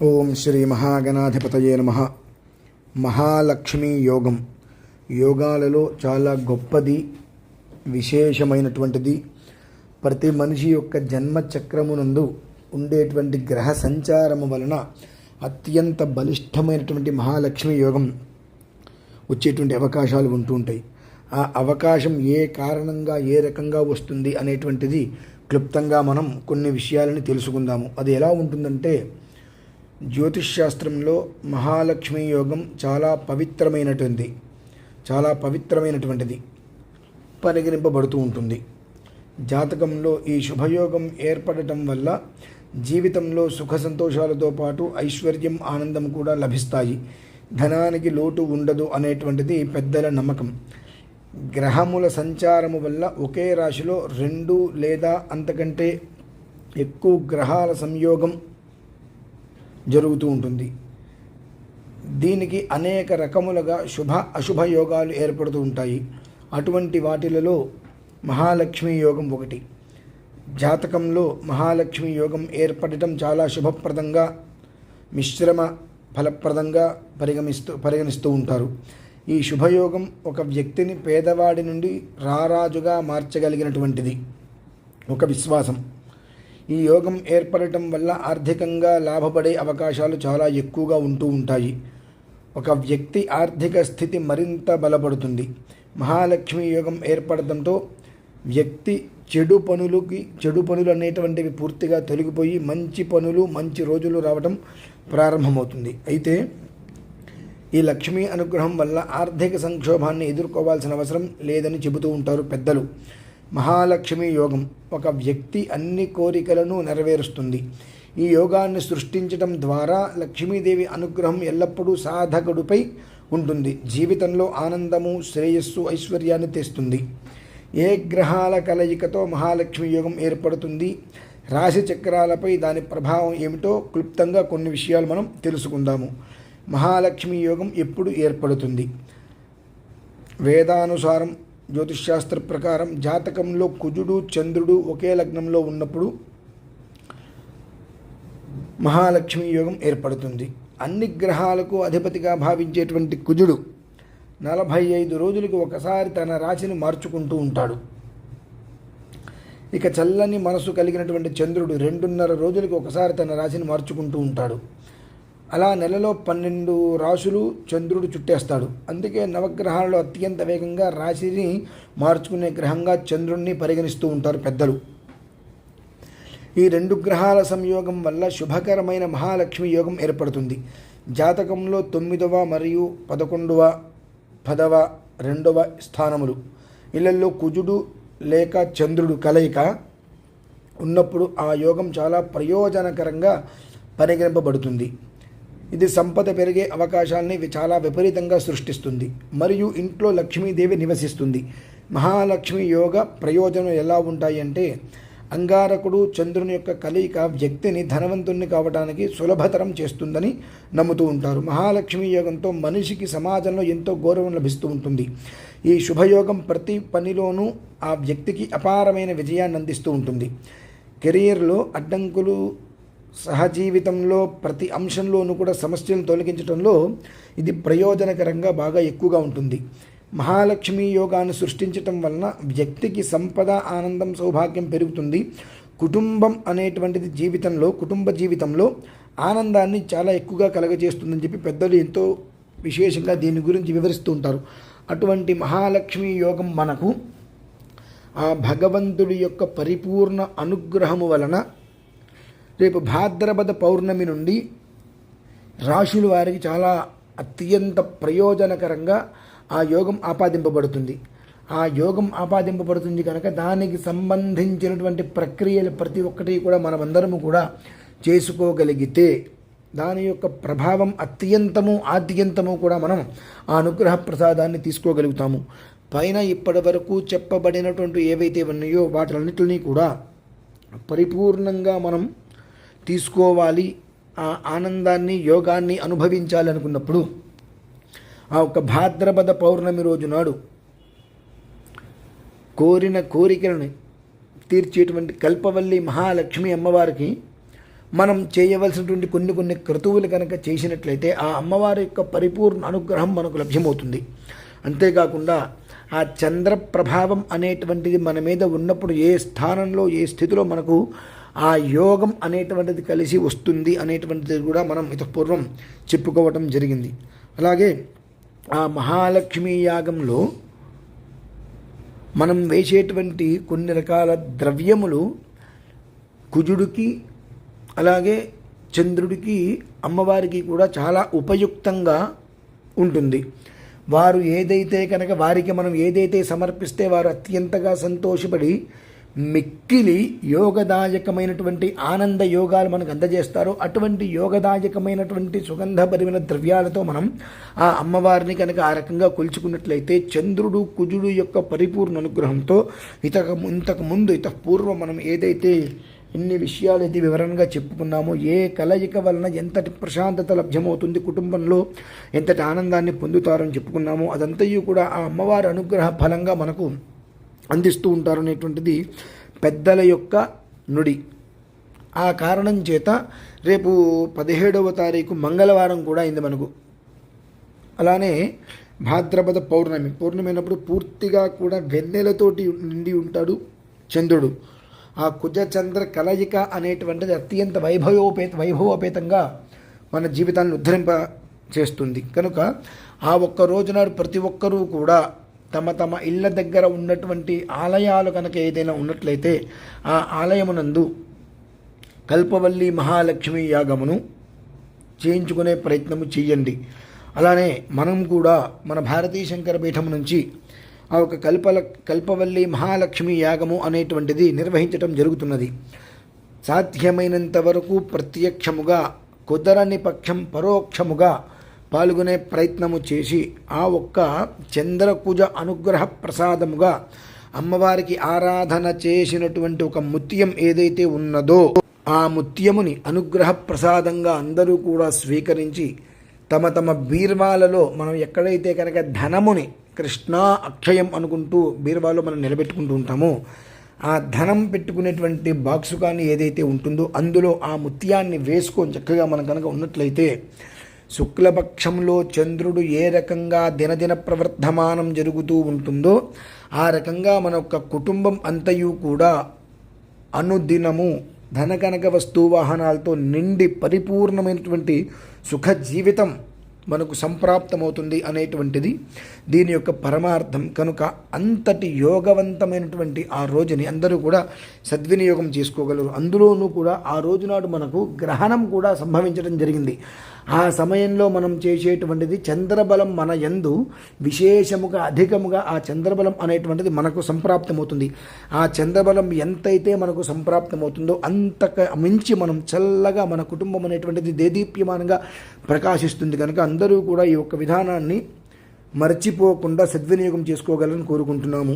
ఓం శ్రీ మహాగణాధిపతయే నమ. మహాలక్ష్మి యోగం. యోగాలలో చాలా గొప్పది విశేషమైనటువంటిది. ప్రతి మనిషి యొక్క జన్మ చక్రమునందు ఉండేటువంటి గ్రహ సంచారము వలన అత్యంత బలిష్టమైనటువంటి మహాలక్ష్మి యోగం వచ్చేటువంటి అవకాశాలు ఉంటూ ఉంటాయి. ఆ అవకాశం ఏ కారణంగా ఏ రకంగా వస్తుంది అనేటువంటిది క్లుప్తంగా మనం కొన్ని విషయాలని తెలుసుకుందాము. అది ఎలా ఉంటుందంటే జ్యోతిష్ శాస్త్రంలో మహాలక్ష్మి యోగం చాలా పవిత్రమైనటువంటి చాలా పవిత్రమైనటువంటిది. పరిగణింపబడుతూ ఉంటుంది. జాతకంలో ఈ శుభయోగం ఏర్పడటం వల్ల జీవితంలో సుఖ సంతోషాలతో పాటు ఐశ్వర్యం ఆనందం కూడా లభిస్తాయి. ధనానికి లోటు ఉండదు అనేటువంటిది పెద్దల నమ్మకం. గ్రహముల సంచారము వల్ల ఒకే రాశిలో రెండు లేదా అంతకంటే ఎక్కువ గ్రహాల సంయోగం జరుగుతూ ఉంటుంది. దీనికి అనేక రకములుగా శుభ అశుభ యోగాలు ఏర్పడుతూ ఉంటాయి. అటువంటి వాటిలలో మహాలక్ష్మి యోగం ఒకటి. జాతకంలో మహాలక్ష్మి యోగం ఏర్పడటం చాలా శుభప్రదంగా మిశ్రమ ఫలప్రదంగా పరిగమిస్తూ పరిగణిస్తూ ఉంటారు. ఈ శుభయోగం ఒక వ్యక్తిని పేదవాడి నుండి రారాజుగా మార్చగలిగినటువంటిది. ఒక విశ్వాసం. ఈ యోగం ఏర్పడటం వల్ల ఆర్థికంగా లాభపడే అవకాశాలు చాలా ఎక్కువగా ఉంటూ ఉంటాయి. ఒక వ్యక్తి ఆర్థిక స్థితి మరింత బలపడుతుంది. మహాలక్ష్మి యోగం ఏర్పడటంతో వ్యక్తి చెడు పనులకి చెడు పనులు అనేటువంటివి పూర్తిగా తొలగిపోయి మంచి పనులు మంచి రోజులు రావడం ప్రారంభమవుతుంది. అయితే ఈ లక్ష్మీ అనుగ్రహం వల్ల ఆర్థిక సంక్షోభాన్ని ఎదుర్కోవాల్సిన అవసరం లేదని చెబుతూ ఉంటారు పెద్దలు. మహాలక్ష్మి యోగం ఒక వ్యక్తి అన్ని కోరికలను నెరవేరుస్తుంది. ఈ యోగాన్ని సృష్టించడం ద్వారా లక్ష్మీదేవి అనుగ్రహం ఎల్లప్పుడూ సాధకుడిపై ఉంటుంది. జీవితంలో ఆనందము శ్రేయస్సు ఐశ్వర్యాన్ని తెస్తుంది. ఏ గ్రహాల కలయికతో మహాలక్ష్మి యోగం ఏర్పడుతుంది? రాశి చక్రాలపై దాని ప్రభావం ఏమిటో క్లుప్తంగా కొన్ని విషయాలు మనం తెలుసుకుందాము. మహాలక్ష్మి యోగం ఎప్పుడు ఏర్పడుతుంది? వేదానుసారం జ్యోతిష్శాస్త్ర ప్రకారం జాతకంలో కుజుడు చంద్రుడు ఒకే లగ్నంలో ఉన్నప్పుడు మహాలక్ష్మి యోగం ఏర్పడుతుంది. అన్ని గ్రహాలకు అధిపతిగా భావించేటువంటి కుజుడు నలభై ఐదు రోజులకు ఒకసారి తన రాశిని మార్చుకుంటూ ఉంటాడు. ఇక చల్లని మనసు కలిగినటువంటి చంద్రుడు రెండున్నర రోజులకు ఒకసారి తన రాశిని మార్చుకుంటూ ఉంటాడు. అలా నెలలో పన్నెండు రాశులు చంద్రుడు చుట్టేస్తాడు. అందుకే నవగ్రహాలలో అత్యంత వేగంగా రాశిని మార్చుకునే గ్రహంగా చంద్రుణ్ణి పరిగణిస్తూ ఉంటారు పెద్దలు. ఈ రెండు గ్రహాల సంయోగం వల్ల శుభకరమైన మహాలక్ష్మి యోగం ఏర్పడుతుంది. జాతకంలో తొమ్మిదవ మరియు పదకొండవ పదవ రెండవ స్థానములు. ఇళ్ళలో కుజుడు లేక చంద్రుడు కలయిక ఉన్నప్పుడు ఆ యోగం చాలా ప్రయోజనకరంగా పరిగణింపబడుతుంది. ఇది సంపద పెరిగే అవకాశాలని చాలా విపరీతంగా సృష్టిస్తుంది. మరియు ఇంట్లో లక్ష్మీదేవి నివసిస్తుంది. మహాలక్ష్మి యోగ ప్రయోజనం ఎలా ఉంటాయి అంటే అంగారకుడు చంద్రుని యొక్క కలయిక వ్యక్తిని ధనవంతుణ్ణి కావడానికి సులభతరం చేస్తుందని నమ్ముతూ ఉంటారు. మహాలక్ష్మి యోగంతో మనిషికి సమాజంలో ఎంతో గౌరవం లభిస్తూ ఉంటుంది. ఈ శుభయోగం ప్రతి పనిలోనూ ఆ వ్యక్తికి అపారమైన విజయాన్ని అందిస్తూ ఉంటుంది. కెరియర్లో అడ్డంకులు సహజీవితంలో ప్రతి అంశంలోనూ కూడా సమస్యలను తొలగించడంలో ఇది ప్రయోజనకరంగా బాగా ఎక్కువగా ఉంటుంది. మహాలక్ష్మి యోగాన్ని సృష్టించటం వలన వ్యక్తికి సంపద ఆనందం సౌభాగ్యం పెరుగుతుంది. కుటుంబం అనేటువంటిది జీవితంలో కుటుంబ జీవితంలో ఆనందాన్ని చాలా ఎక్కువగా కలగజేస్తుందని చెప్పి పెద్దలు ఎంతో విశేషంగా దీని గురించి వివరిస్తూ ఉంటారు. అటువంటి మహాలక్ష్మి యోగం మనకు ఆ భగవంతుడి యొక్క పరిపూర్ణ అనుగ్రహము వలన రేపు భాద్రపద పౌర్ణమి నుండి రాశుల వారికి చాలా అత్యంత ప్రయోజనకరంగా ఆ యోగం ఆపాదింపబడుతుంది. ఆ యోగం ఆపాదింపబడుతుంది కనుక దానికి సంబంధించినటువంటి ప్రక్రియలు ప్రతి ఒక్కటి కూడా మనమందరము కూడా చేసుకోగలిగితే దాని యొక్క ప్రభావం అత్యంతము ఆద్యంతము కూడా మనం ఆ అనుగ్రహ ప్రసాదాన్ని తీసుకోగలుగుతాము. పైన ఇప్పటి వరకు చెప్పబడినటువంటి ఏవైతే ఉన్నాయో వాటిలన్నిటినీ కూడా పరిపూర్ణంగా మనం తీసుకోవాలి. ఆ ఆనందాన్ని యోగాన్ని అనుభవించాలి అనుకున్నప్పుడు ఆ ఒక భాద్రపద పౌర్ణమి రోజు నాడు కోరిన కోరికలను తీర్చేటువంటి కల్పవల్లి మహాలక్ష్మి అమ్మవారికి మనం చేయవలసినటువంటి కొన్ని కొన్ని క్రతువులు కనుక చేసినట్లయితే ఆ అమ్మవారి యొక్క పరిపూర్ణ అనుగ్రహం మనకు లభ్యమవుతుంది. అంతేకాకుండా ఆ చంద్ర ప్రభావం అనేటువంటిది మన మీద ఉన్నప్పుడు ఏ స్థానంలో ఏ స్థితిలో మనకు ఆ యోగం అనేటువంటిది కలిసి వస్తుంది అనేటువంటిది కూడా మనం ఇతపూర్వం చెప్పుకోవటం జరిగింది. అలాగే ఆ మహాలక్ష్మి యాగంలో మనం వేసేటువంటి కొన్ని రకాల ద్రవ్యములు కుజుడికి అలాగే చంద్రుడికి అమ్మవారికి కూడా చాలా ఉపయుక్తంగా ఉంటుంది. వారు ఏదైతే కనుక వారికి మనం ఏదైతే సమర్పిస్తే వారు అత్యంతగా సంతోషపడి మిక్కిలి యోగదాయకమైనటువంటి ఆనంద యోగాలు మనకు అందజేస్తారో అటువంటి యోగదాయకమైనటువంటి సుగంధపరిమైన ద్రవ్యాలతో మనం ఆ అమ్మవారిని కనుక ఆ రకంగా కొలుచుకున్నట్లయితే చంద్రుడు కుజుడు యొక్క పరిపూర్ణ అనుగ్రహంతో ఇతక ఇంతకు ముందు పూర్వం మనం ఏదైతే ఇన్ని విషయాలు ఇది వివరంగా చెప్పుకున్నామో ఏ కలయిక వలన ఎంతటి ప్రశాంతత లభ్యమవుతుంది కుటుంబంలో ఎంతటి ఆనందాన్ని పొందుతారని చెప్పుకున్నామో అదంతయు కూడా ఆ అమ్మవారి అనుగ్రహ ఫలంగా మనకు అందిస్తూ ఉంటారు అనేటువంటిది పెద్దల యొక్క నుడి. ఆ కారణం చేత రేపు పదిహేడవ తారీఖు మంగళవారం కూడా అయింది మనకు. అలానే భాద్రపద పౌర్ణమి. పౌర్ణమి అయినప్పుడు పూర్తిగా కూడా వెన్నెలతోటి నిండి ఉంటాడు చంద్రుడు. ఆ కుజ చంద్ర కలయిక అనేటువంటిది అత్యంత వైభవోపేత వైభవోపేతంగా మన జీవితాన్ని ఉద్ధరింప చేస్తుంది కనుక ఆ ఒక్క రోజునాడు ప్రతి ఒక్కరూ కూడా తమ తమ ఇళ్ళ దగ్గర ఉన్నటువంటి ఆలయాలు కనుక ఏదైనా ఉన్నట్లయితే ఆ ఆలయమునందు కల్పవల్లి మహాలక్ష్మి యాగమును చేయించుకునే ప్రయత్నము చేయండి. అలానే మనం కూడా మన భారతీయ శంకర పీఠం నుంచి ఆ ఒక కల్పల కల్పవల్లి మహాలక్ష్మి యాగము అనేటువంటిది నిర్వహించటం జరుగుతున్నది. సాధ్యమైనంత వరకు ప్రత్యక్షముగా కుదరని పక్షం పరోక్షముగా పాల్గొనే ప్రయత్నము చేసి ఆ ఒక్క చంద్రకుజ అనుగ్రహ ప్రసాదముగా అమ్మవారికి ఆరాధన చేసినటువంటి ఒక ముత్యం ఏదైతే ఉన్నదో ఆ ముత్యముని అనుగ్రహ ప్రసాదంగా అందరూ కూడా స్వీకరించి తమ తమ బీర్వాలలో మనం ఎక్కడైతే కనుక ధనముని కృష్ణ అక్షయం అనుకుంటూ బీర్వాలో మనం నిలబెట్టుకుంటూ ఉంటామో ఆ ధనం పెట్టుకునేటువంటి బాక్సు కానీ ఏదైతే ఉంటుందో అందులో ఆ ముత్యాన్ని వేసుకొని చక్కగా మనం కనుక ఉన్నట్లయితే శుక్లపక్షంలో చంద్రుడు ఏ రకంగా దినదిన ప్రవర్ధమానం జరుగుతూ ఉంటుందో ఆ రకంగా మన యొక్క కుటుంబం అంతయు కూడా అనుదినము ధనకనక వస్తు వాహనాలతో నిండి పరిపూర్ణమైనటువంటి సుఖ జీవితం మనకు సంప్రాప్తమవుతుంది అనేటువంటిది దీని యొక్క పరమార్థం. కనుక అంతటి యోగవంతమైనటువంటి ఆ రోజుని అందరూ కూడా సద్వినియోగం చేసుకోగలరు. అందులోనూ కూడా ఆ రోజునాడు మనకు గ్రహణం కూడా సంభవించడం జరిగింది. ఆ సమయంలో మనం చేసేటువంటిది చంద్రబలం మన యందు విశేషముగా అధికముగా ఆ చంద్రబలం అనేటువంటిది మనకు సంప్రాప్తమవుతుంది. ఆ చంద్రబలం ఎంతైతే మనకు సంప్రాప్తమవుతుందో అంతక మించి మనం చల్లగా మన కుటుంబం అనేటువంటిది దేదీప్యమానంగా ప్రకాశిస్తుంది కనుక అందరూ కూడా ఈ యొక్క విధానాన్ని మర్చిపోకుండా సద్వినియోగం చేసుకోగలని కోరుకుంటున్నాము.